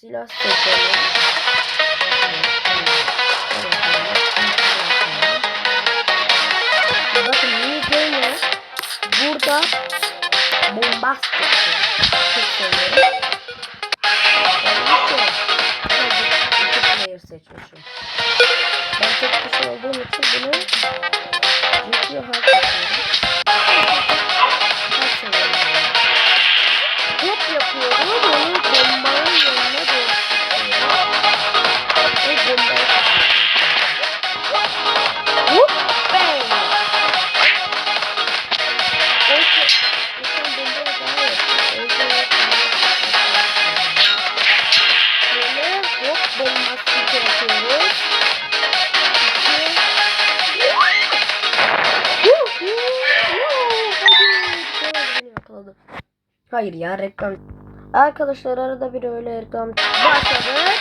silah seçelim. Bakın New Gamer burada bombastik. Çok seviyorum. Hadi, iki player seçmişim. Hayır ya reklam. Arkadaşlar arada bir öyle reklam başladı.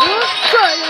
Bu şöyle.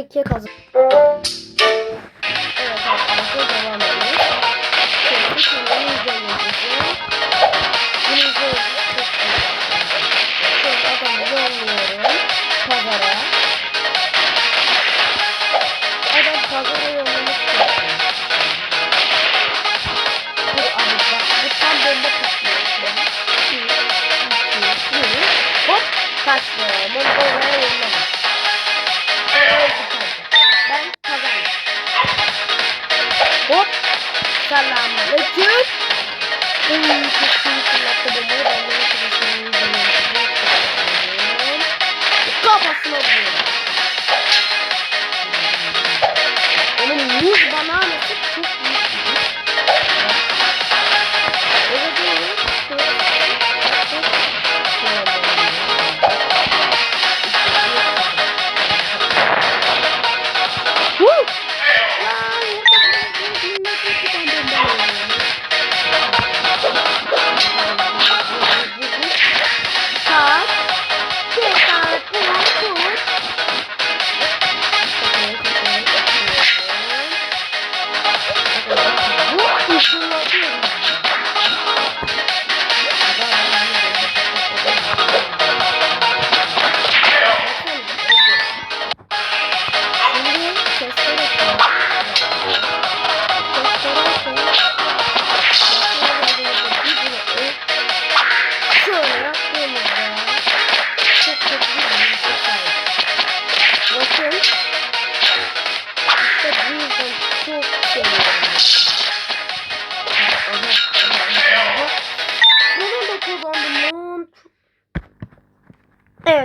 ikiye kazan.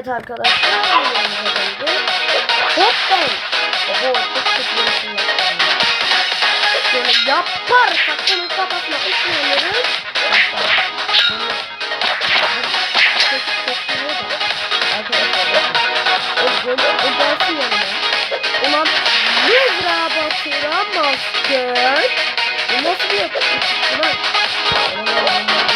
Evet arkadaşlar. Hop ben. Oho çok kötü Böyle şey yaparsak bunu kapatma düşünüyoruz. Böyle o gelsin yanına. Ulan Lüzra batıramazsın. Bu nasıl bir yapışık? Ulan. Ulan.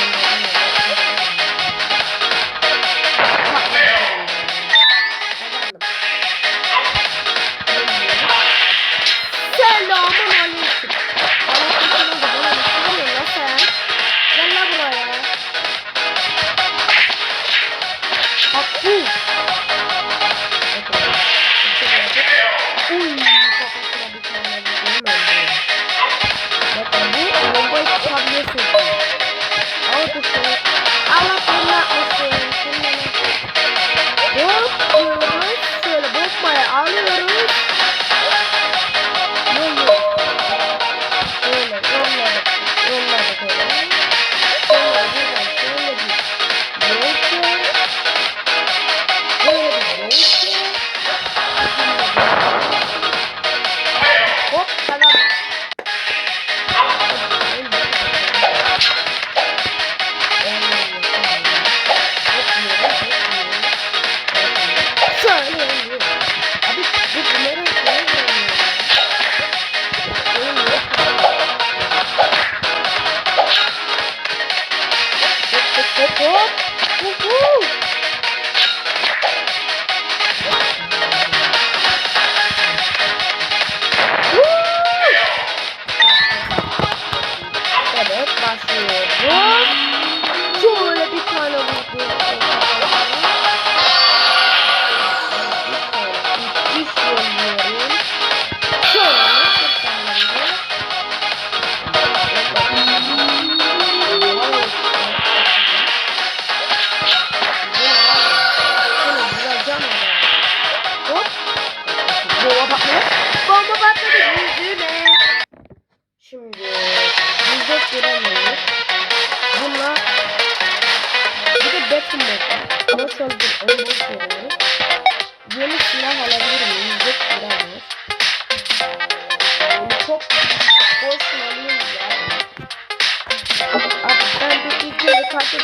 çünkü bu kartı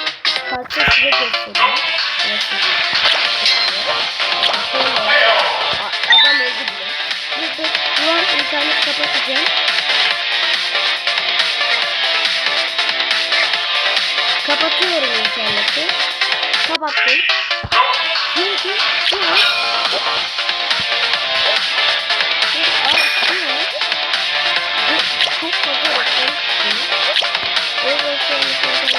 kartı size gösteriyor. Adam öldü bile. Bir de şu an internet kapatacağım. Kapatıyorum interneti. Kapattım. Çünkü şu an çok fazla reklam çıkıyor. O yüzden şu an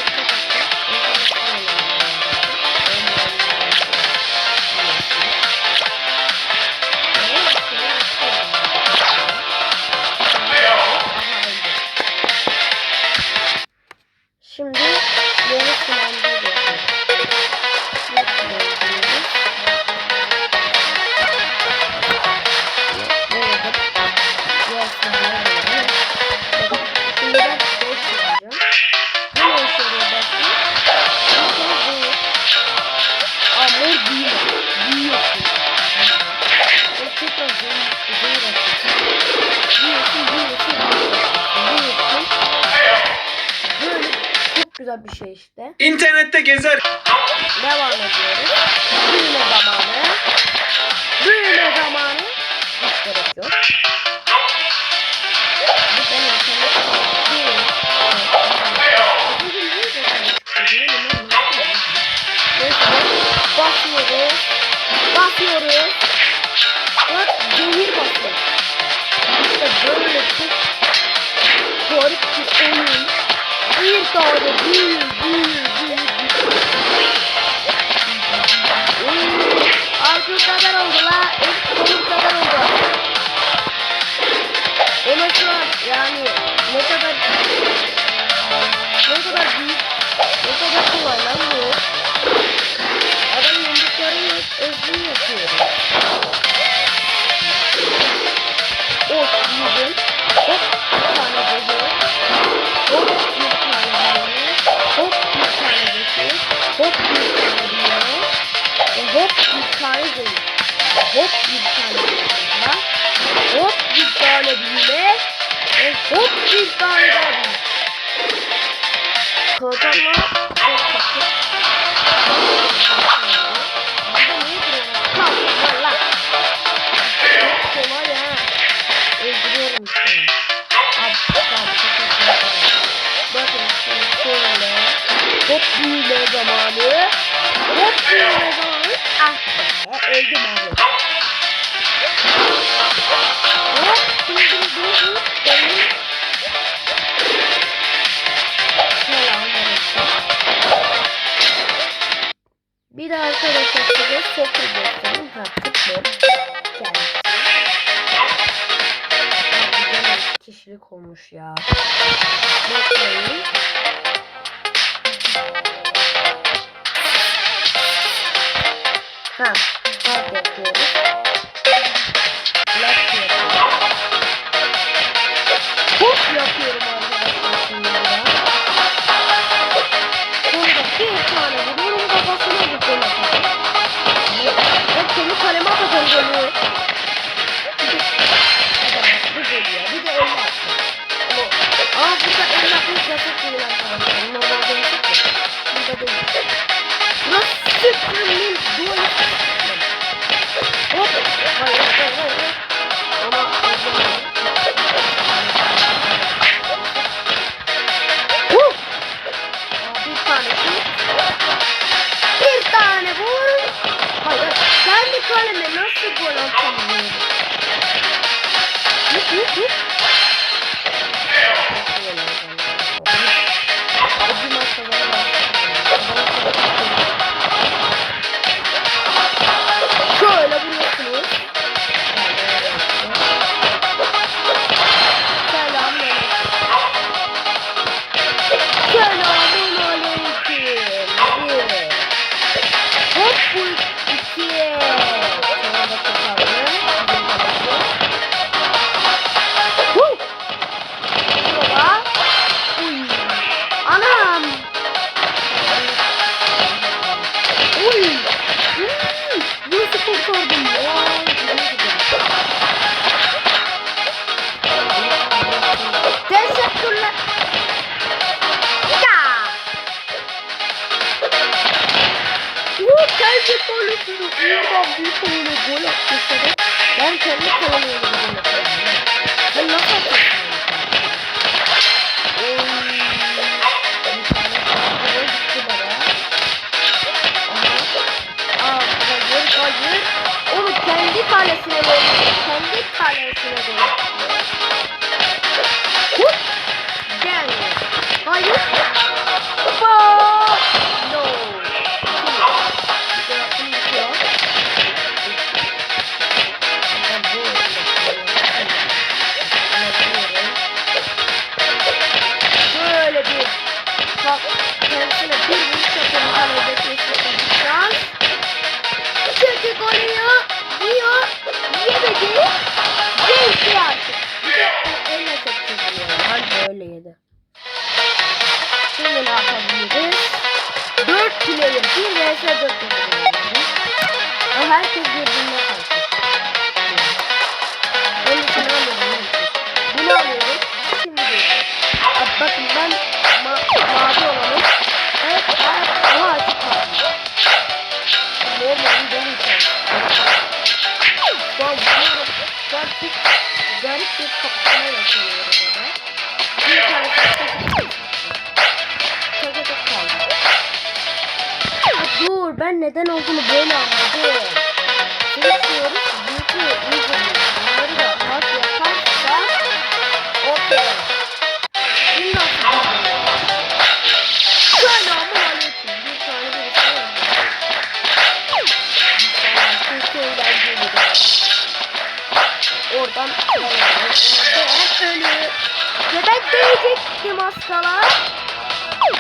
hop bir tane daha. Hop bir tane büyüme. Ve hop bir tane daha büyüme. Kazanma. Hop büyüme zamanı. Hop büyüme zamanı. Ah be öldüm artık. tane vuruyorum kafasına da golü. Hep seni kaleme atacağım golü. görüyorsunuz buradan bir sayıda gol atmışsa da ben kendi kovalıyorum gol atıyorum. Ben nasıl atıyorum? Hayır. Onu kendi kalesine gol Kendi kalesine gol gitmeyeceğim. Ben gidiyorum. Ben bir garip bir kapışma Dur ben neden olduğunu böyle anladım. Şimdi diyoruz. Büyük bir Bunları da yaparsa ortaya. Değecek ki maskalar.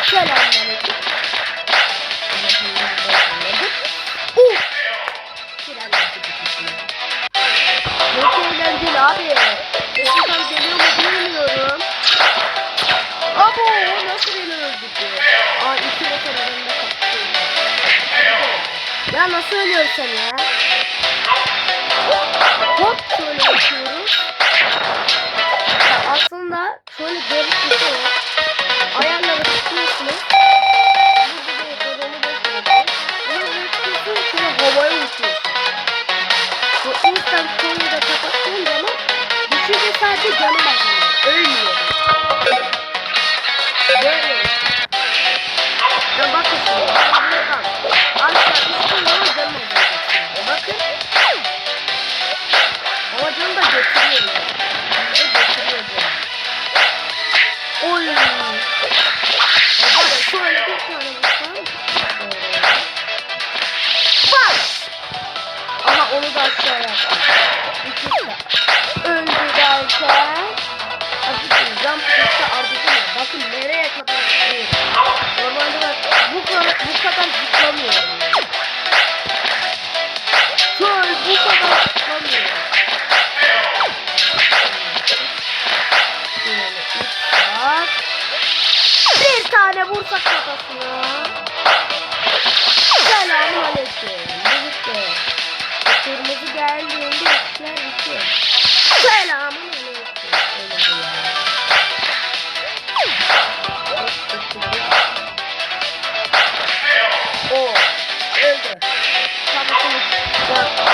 Selamünaleyküm. Uh! Çok eğlenceli abi. Eskiden geliyor mu bilmiyorum. Abo nasıl beni öldürdü? Aa iki motor arasında kapışıyor. Ya nasıl ölüyorsun sen ya? Ya bakın şimdi. Ben buradan aşağı düştüğüm zaman canım azalıyor. şimdi. Bakın. Ama canım da götürüyor de götürüyor canım. Oy. Böyle şöyle bir tane vursam. Bak. Aha onu da. İkisi de öldü derken. Bakın nereye kadar zıplıyorum. Bu kadar, bu kadar zıplamıyorum. Şöyle bu kadar zıplamıyorum. Bir tane vursak kafasına. Selamun aleyküm. Birlikte. Kırmızı geldiğinde işler bitiyor. Selamun aleyküm. Öyle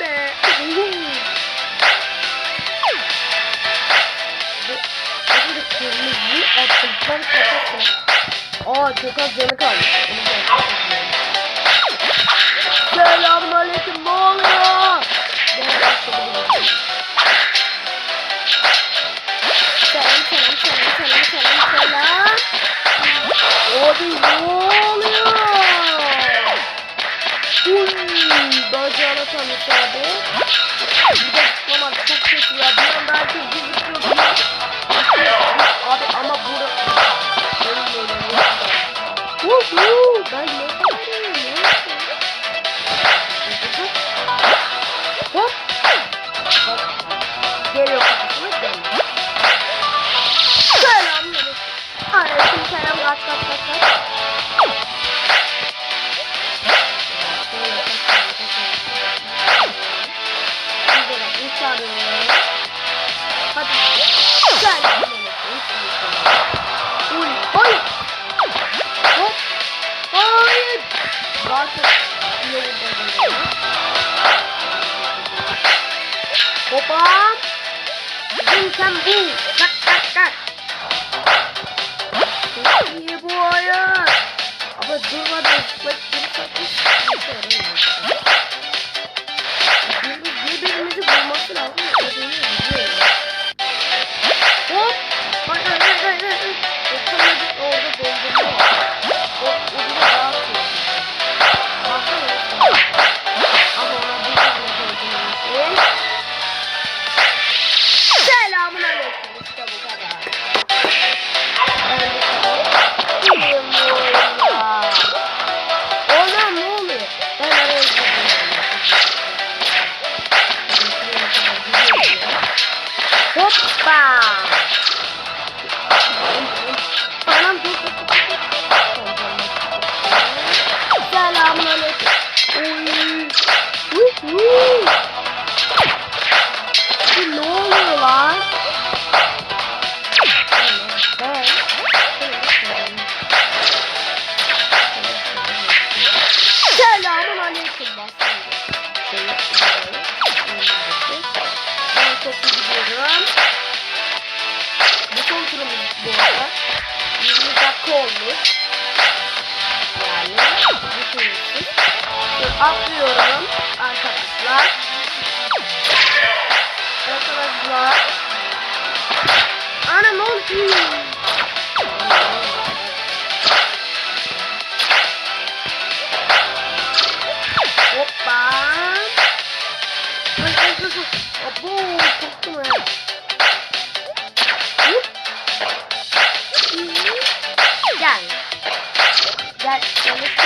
be. Bu- Şimdi kırmızı attım tam kafasına. Aa çok az canı yapayım. Selamun aleyküm ne oluyor? Selam selam selam selam selam selam. Abi ne oluyor? Uy, bacağına tanış abi. Bir de zıplamadı çok kötü ya. Bir anda herkes bir zıplıyor. Abi ama bura... Benim böyle ne Uhu, ben ne iyiyim ya. Hop. Bak, Geliyor kafasına geliyor. Selamünaleyküm. Aleyküm selam kaç kaç kaç kaç. Selamünaleyküm. Uy, ay. Hop. Hayır. Çok iyi oldu. Hoppa. Bizim sen. Çok iyi bu oyun. Ama durmadan zıplayıp durursak hiç sıkıntı yaramıyor. Hoppa. Arkadaşlar. Ana ne oldu? Hoppa. Abo korktum ya. Hop. Gel. Gel.